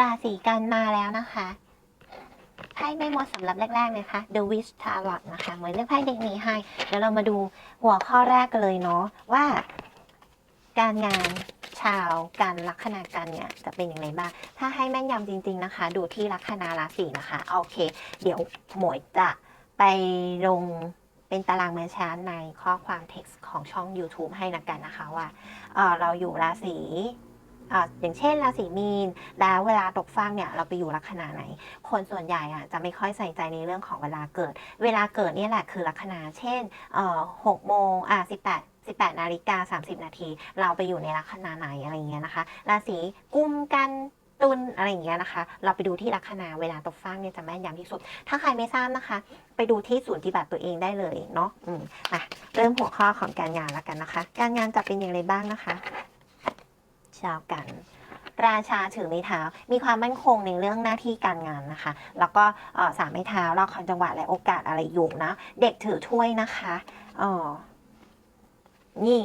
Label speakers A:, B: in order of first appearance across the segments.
A: ราศีกันมาแล้วนะคะไพ่ไม่หมดสำหรับแรกๆเลยค่ะ The Wish Tarot นะคะ เหมือนเลือกไพ่เด็กนี้ให้เดี๋ยวเรามาดูหัวข้อแรกกันเลยเนาะว่า การงานชาวการลัคนากันเนี่ยจะเป็นอย่างไรบ้าง ถ้าให้แม่นยำจริง ๆนะคะ ดูที่ลัคนาราศีนะคะ โอเค เดี๋ยวหมวยจะไปลงเป็นตารางแมนชาร์ตในข้อความ text ของช่อง YouTube ให้นะกันนะคะว่าเเราอยู่ราศี อ่าอย่างเช่นราศีมีนแล้วเวลาตกฟากเนี่ยเราไปอยู่ลัคนาไหน คนส่วนใหญ่อะจะไม่ค่อยใส่ใจในเรื่องของเวลาเกิด เวลาเกิดนี่แหละคือลัคนาเช่นเอ่อหกโมงอะสิบแปดสิบแปดนาฬิกา30 นาที เราไปอยู่ในลัคนาไหนอะไรอย่างเงี้ยนะคะ ราศีกุมกันตุลอะไรอย่างเงี้ยนะคะ เราไปดูที่ลัคนาเวลาตกฟากเนี่ยจะแม่นยำที่สุด ถ้าใครไม่ทราบนะคะ ไปดูที่ศูนย์ปฏิบัติตัวเองได้เลยเนาะอืมมาเริ่มหัวข้อของการงานแล้วกันนะคะ การงานจะเป็นอย่างไรบ้างนะคะ ชาวกัน ราชาถือไม้เท้า มีความมั่นคงในเรื่องหน้าที่การงานนะคะ แล้วก็สามไม้เท้ารอบคำจังหวะและโอกาสอะไรอยู่นะ เด็กถือถ้วยนะคะเออนี่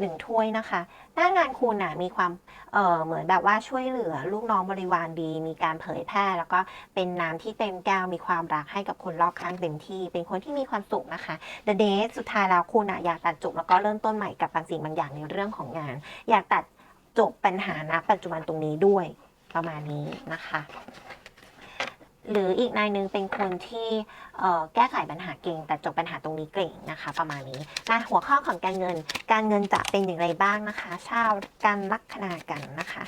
A: หนึ่งถ้วยนะคะ หน้างานคุณน่ะมีความเออเหมือนแบบว่าช่วยเหลือลูกน้องบริวารดี มีการเผยแพร่ แล้วก็เป็นน้ำที่เต็มแก้ว มีความรักให้กับคนรอบข้างเต็มที่ เป็นคนที่มีความสุขนะคะ The Day สุดท้ายแล้วคุณน่ะอยากตัดจบแล้วก็เริ่มต้นใหม่กับบางสิ่งบางอย่างในเรื่องของงาน อยากตัด จบปัญหาณปัจจุบันตรงนี้ด้วยประมาณนี้นะคะ หรืออีกนายหนึ่งเป็นคนที่แก้ไขปัญหาเก่ง แต่จบปัญหาตรงนี้เก่งนะคะ ประมาณนี้มาหัวข้อของการเงิน การเงินจะเป็นอย่างไรบ้างนะคะ ชาวการลัคนากันนะคะ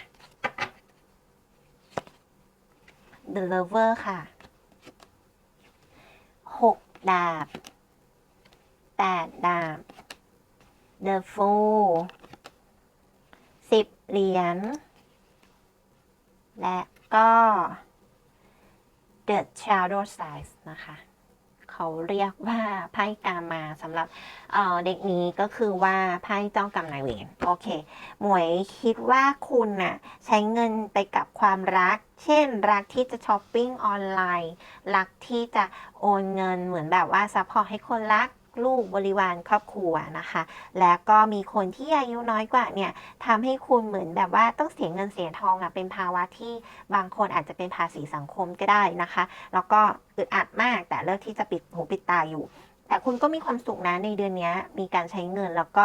A: The Lover ค่ะหกดาบแปดดาบ The Fool เหรียญ และก็ The Shadow Size นะคะ เขาเรียกว่าไพ่กามาสำหรับเเด็กนี้ก็คือว่าไพ่เจ้ากรรมนายเวรโอเค หมวยคิดว่าคุณน่ะใช้เงินไปกับความรัก เช่น รักที่จะช้อปปิ้งออนไลน์ รักที่จะโอนเงินเหมือนแบบว่าซัพพอร์ตให้คนรัก ลูกบริวารครอบครัวนะคะ แล้วก็มีคนที่อายุน้อยกว่าเนี่ยทำให้คุณเหมือนแบบว่าต้องเสียเงินเสียทองอะเป็นภาวะที่บางคนอาจจะเป็นภาษีสังคมก็ได้นะคะ แล้วก็อึดอัดมากแต่เลือกที่จะปิดหูปิดตาอยู่ แต่คุณก็มีความสุขนะในเดือนนี้มีการใช้เงินแล้วก็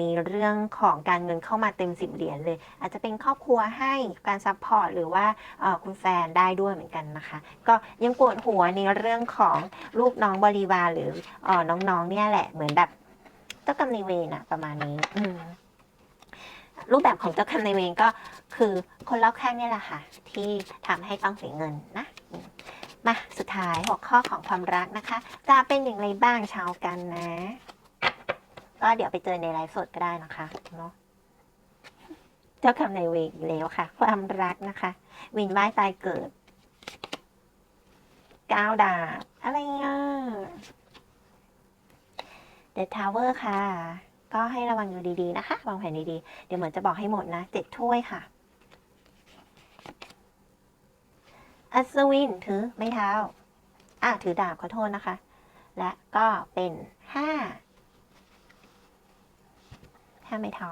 A: มีเรื่องของการเงินเข้ามาเต็มสิบเหรียญเลย อาจจะเป็นครอบครัวให้การซัพพอร์ตหรือว่าคุณแฟนได้ด้วยเหมือนกันนะคะ ก็ยังปวดหัวในเรื่องของลูกน้องบริวารหรืออน้องๆเนี่ยแหละเหมือนแบบเจ้ากรรมนายเวรอะประมาณนี้อืรูปแบบของเจ้ากรรมนายเวรก็คือคนรอบข้างเนี่ยแหละค่ะ ที่ทำให้ต้องเสียเงินนะ มาสุดท้ายหัวข้อของความรักนะคะ จะเป็นอย่างไรบ้างชาวกันนะ ก็เดี๋ยวไปเจอในไลฟ์สดก็ได้นะคะเนาะเจ้าคำในายเวรอีกแล้วค่ะ ความรักนะคะวินว่ายตายเกิดก้าวดาบอะไรอะ The Tower ค่ะ ก็ให้ระวังอยู่ดีๆนะคะ วางแผนดีๆ เดี๋ยวเหมือนจะบอกให้หมดนะเจ็ดถ้วยค่ะ อัศวินถือไม้เท้าอะถือดาบขอโทษนะคะ และก็เป็นห้าห้าไม้เท้า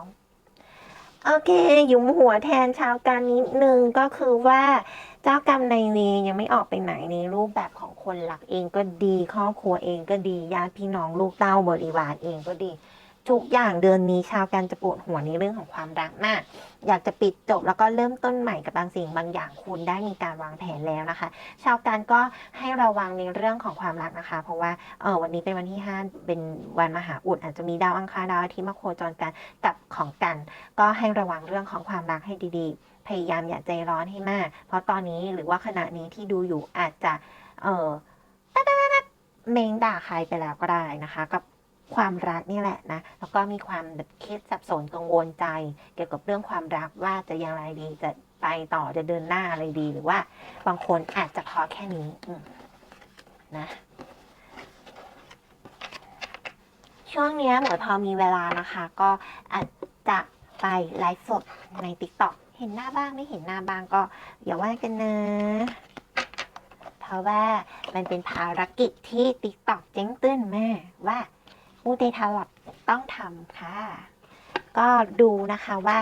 A: โอเคหยุมหัวแทนชาวการนิดนึงก็คือว่าเจ้ากรรมนายเวรยังไม่ออกไปไหนในรูปแบบของคนหลักเองก็ดีครอบครัวเองก็ดีญาติพี่น้องลูกเต้าบริวารเองก็ดี ทุกอย่างเดือนนี้ชาวกันจะปวดหัวในเรื่องของความรักมาก อยากจะปิดจบแล้วก็เริ่มต้นใหม่กับบางสิ่งบางอย่างคุณได้มีการวางแผนแล้วนะคะ ชาวกันก็ให้ระวังในเรื่องของความรักนะคะ เพราะว่าเออวันนี้เป็นวันที่ 5 เป็นวันมหาอุดอาจจะมีดาวอังคารดาวอาทิตย์มาโคจรกันกับของกัน ก็ให้ระวังเรื่องของความรักให้ดีๆ พยายามอย่าใจร้อนให้มาก เพราะตอนนี้หรือว่าขณะนี้ที่ดูอยู่อาจจะเออเมงด่าใครไปแล้วก็ได้นะคะกับ ความรักนี่แหละนะ แล้วก็มีความแบบคิดสับสนกังวลใจ เกี่ยวกับเรื่องความรักว่าจะย่างไรดีจะไปต่อจะเดินหน้าอะไรดีหรือว่า บางคนอาจจะพอแค่นี้นะช่วงนี้เหมือนพอมีเวลานะคะ ก็อาจจะไปไลฟ์สดใน t ิ k t o k เห็นหน้าบ้างไม่เห็นหน้าบ้างก็อย่าว่ากันนะ เพราะว่ามันเป็นภารกิจที่ t ิ k t o k เจ๊งตื้นแม่ว่า มูเตทาลอดต้องทำค่ะ ก็ดูนะคะว่า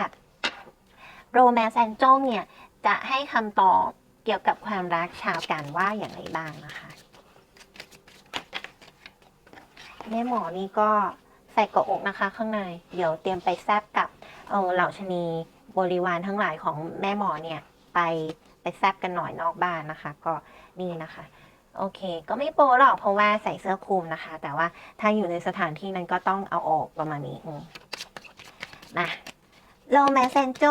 A: โรแมนแซนโจงเนี่ย จะให้คำตอบเกี่ยวกับความรักชาวกันว่าอย่างไรบ้างนะคะแม่หมอนี่ก็ใส่กาะอกนะคะข้างใน เดี๋ยวเตรียมไปแซบกับเออเหล่าชะนีบริวารทั้งหลายของแม่หมอเนี่ย ไปไปแซบกันหน่อยนอกบ้านนะคะ ก็นี่นะคะ โอเค ก็ไม่โปรหรอกเพราะว่าใส่เสื้อคลุมนะคะ แต่ว่าถ้าอยู่ในสถานที่นั้นก็ต้องเอาออกประมาณนี้อืมาโลแมเซนโจ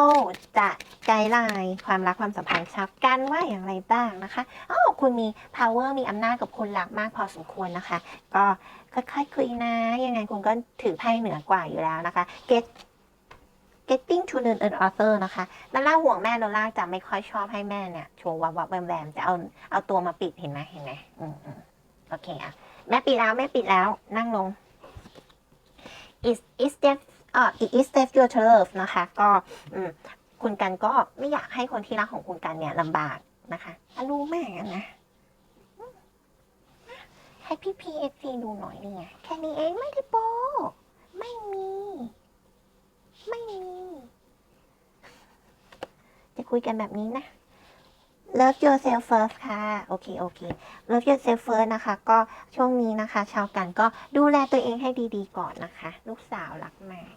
A: จะไกด์ไลน์ความรักความสัมพันธ์ชาวกันว่าอย่างไรบ้างนะคะอ๋อคุณมี power มีอำนาจกับคนรักมากพอสมควรนะคะ ก็ค่อยๆคุยนะ ยังไงคุณก็ถือไพ่เหนือกว่าอยู่แล้วนะคะ get getting to learn an author นะคะลาล่าห่วงแม่ลาล่าจะไม่ค่อยชอบให้แม่เนี่ยโชว์วับวับแวมแวมจะเอาเอาตัวมาปิดเห็นไหมเห็นไหมอืมโอเคอะแม่ปิดแล้วแม่ปิดแล้วนั่งลง is is that อ่า it is that your love นะคะก็อืมคุณกันก็ไม่อยากให้คนที่รักของคุณกันเนี่ยลำบากนะคะอะรู้แม่กันนะให้พี่พีเอซีดูหน่อยนี่ไงแค่นี้เองไม่ได้โปไม่มี ไม่มี จะ คุยกันแบบนี้นะ Love yourself first ค่ะ โอเค โอเค Love yourself first นะคะ ก็ช่วงนี้นะคะ ชาวกันก็ดูแลตัวเองให้ดีๆ ก่อนนะคะ ลูกสาวรักมาก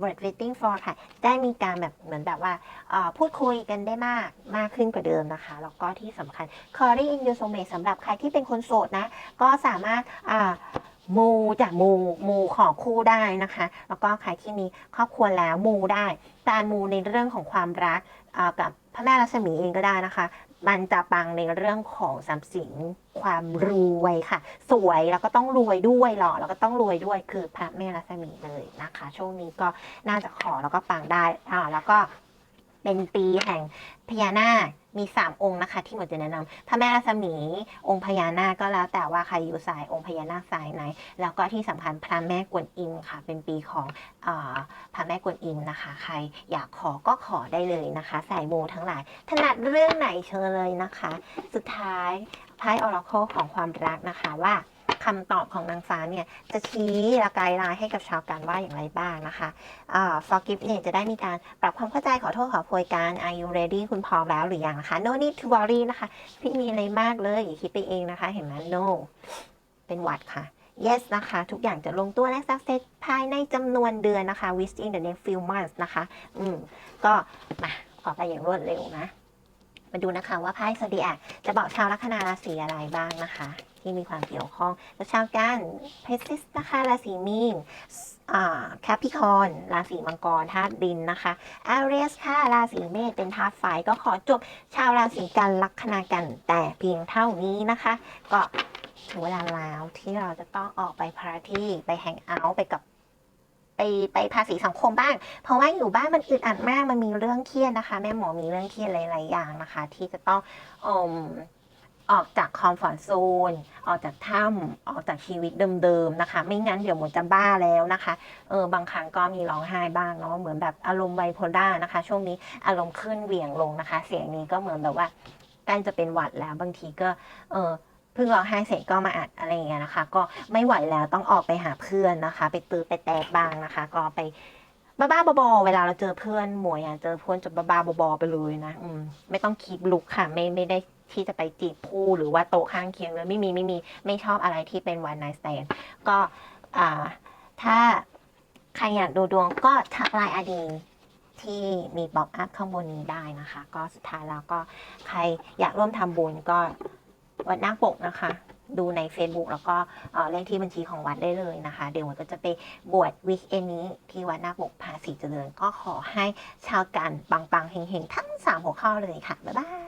A: Word waiting for ค่ะ ได้มีการแบบเหมือนแบบว่าพูดคุยกันได้มากมากขึ้นกว่าเดิมนะคะ แล้วก็ที่สำคัญ c a l l i n your soulmate สำหรับใครที่เป็นคนโสดนะ ก็สามารถ มูจากมูมูขอคู่ได้นะคะ แล้วก็ใครที่มีครอบครัวแล้วมูได้การมูในเรื่องของความรักกับพระแม่รัศมีเองก็ได้นะคะ มันจะปังในเรื่องของทรัพย์สินความรวยค่ะ สวยแล้วก็ต้องรวยด้วยหล่อแล้วก็ต้องรวยด้วยคือพระแม่รัศมีเลยนะคะ ช่วงนี้ก็น่าจะขอแล้วก็ปังได้อ่าแล้วก็เป็นปีแห่งพญานาค มีสามองค์นะคะ ที่หมดจะแนะนำพระแม่รัศมีองค์พญานาคก็แล้วแต่ว่าใครอยู่สายองค์พญานาคสายไหน แล้วก็ที่สำคัญพระแม่กวนอิมค่ะ เป็นปีของอพระแม่กวนอิมนะคะ ใครอยากขอก็ขอได้เลยนะคะ สายมูทั้งหลาย ถนัดเรื่องไหนเชิญเลยนะคะ สุดท้ายไพ่ออร์โคของความรักนะคะว่า คำตอบของนางฟ้าเนี่ยจะชี้และไกด์ไลน์ให้กับชาวกันว่าอย่างไรบ้างนะคะอ่า forgive เนี่ยจะได้มีการปรับความเข้าใจขอโทษขอโพยกัน are you ready คุณพร้อมแล้วหรือยังนะคะ no need to worry นะคะพี่มีอะไรมากเลยอย่าคิดไปเองนะคะ เห็นไหม no เป็นหวัดค่ะ yes นะคะ ทุกอย่างจะลงตัวและ success ภายในจำนวนเดือนนะคะ within the next few months นะคะ อืม ก็มาขอไปอย่างรวดเร็วนะ มาดูนะคะว่าไพ่สตีแอคจะบอกชาวลัคนาราศีอะไรบ้างนะคะ ที่มีความเกี่ยวข้องกับชาวกันเพซิสนะคะราศีมีนอ่าแคปิคอนราศีมังกรธาตุดินนะคะอาเรียสค่ะราศีเมษเป็นธาตุไฟก็ขอจบชาวราศีกันลัคนากันแต่เพียงเท่านี้นะคะ ก็ถึงเวลาแล้วที่เราจะต้องออกไปพาร์ตี้ไปแฮงเอาท์ไปกับไปไปภาษีสังคมบ้าง เพราะว่าอยู่บ้านมันอึดอัดมาก มันมีเรื่องเครียดนะคะ แม่หมอมีเรื่องเครียดหลาย ๆ อย่างนะคะ ที่จะต้องอม ออกจากคอมฟอร์ทโซน ออกจากถ้ำออกจากชีวิตเดิมๆนะคะ ไม่งั้นเดี๋ยวหมดจะบ้าแล้วนะคะ เออบางครั้งก็มีร้องไห้บ้างเนาะ เหมือนแบบอารมณ์ไบโพล่านะคะ ช่วงนี้อารมณ์ขึ้นเหวี่ยงลงนะคะ เสียงนี้ก็เหมือนแบบว่าใกล้จะเป็นหวัดแล้วบางทีก็ เออเพิ่งร้องไห้เสร็จก็มาอัดอะไรอย่างเงี้ยนะคะ ก็ไม่ไหวแล้วต้องออกไปหาเพื่อนนะคะ ไปตื้อไปแตกบ้างนะคะ ก็ไปบ้าๆบอๆเวลาเราเจอเพื่อนหมวยอะเจอเพื่อนจนบ้าๆบอๆไปเลยนะ อืม ไม่ต้องคีบลุกค่ะ ไม่ไม่ได้ ที่จะไปจีบผู้หรือว่าโต๊ะข้างเคียงเลยไม่มีไม่มีไม่ชอบอะไรที่เป็นวันไนสแตนก็อ่าถ้าใครอยากดูดวงก็ทักไลน์อดีที่มีบ็อกอัพข้างบนนี้ได้นะคะ ก็สุดท้ายแล้วก็ใครอยากร่วมทำบุญก็วัดนาคปกนะคะ ดูใน Facebook แล้วก็เเลขที่บัญชีของวัดได้เลยนะคะ เดี๋ยววันก็จะไปบวชวิกเอนนี้ที่วัดนาคปกภาษีเจริญ ก็ขอให้ชาวกันปังๆเฮงๆ ทั้ง 3 หัวข้อเลยค่ะ บ๊ายบาย